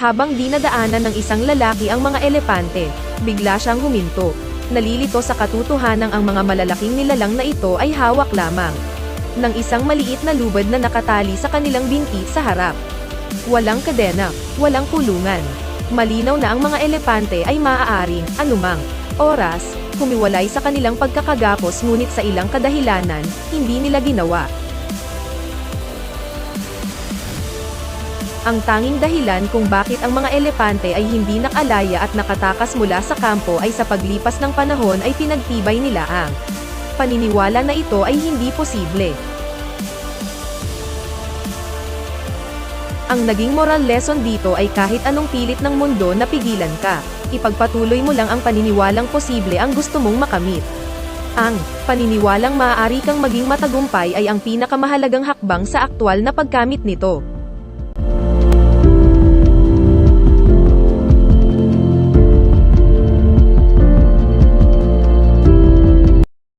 Habang dinadaanan ng isang lalaki ang mga elepante, bigla siyang huminto. Nalilito sa katotohanang ang mga malalaking nilalang na ito ay hawak lamang ng isang maliit na lubad na nakatali sa kanilang binti sa harap. Walang kadena, walang kulungan. Malinaw na ang mga elepante ay maaaring, anumang, oras, humiwalay sa kanilang pagkakagapos ngunit sa ilang kadahilanan, hindi nila ginawa. Ang tanging dahilan kung bakit ang mga elepante ay hindi nakalaya at nakatakas mula sa kampo ay sa paglipas ng panahon ay pinagtibay nila ang paniniwala na ito ay hindi posible. Ang naging moral lesson dito ay kahit anong pilit ng mundo na pigilan ka, ipagpatuloy mo lang ang paniniwalang posible ang gusto mong makamit. Ang paniniwalang maaari kang maging matagumpay ay ang pinakamahalagang hakbang sa aktwal na pagkamit nito.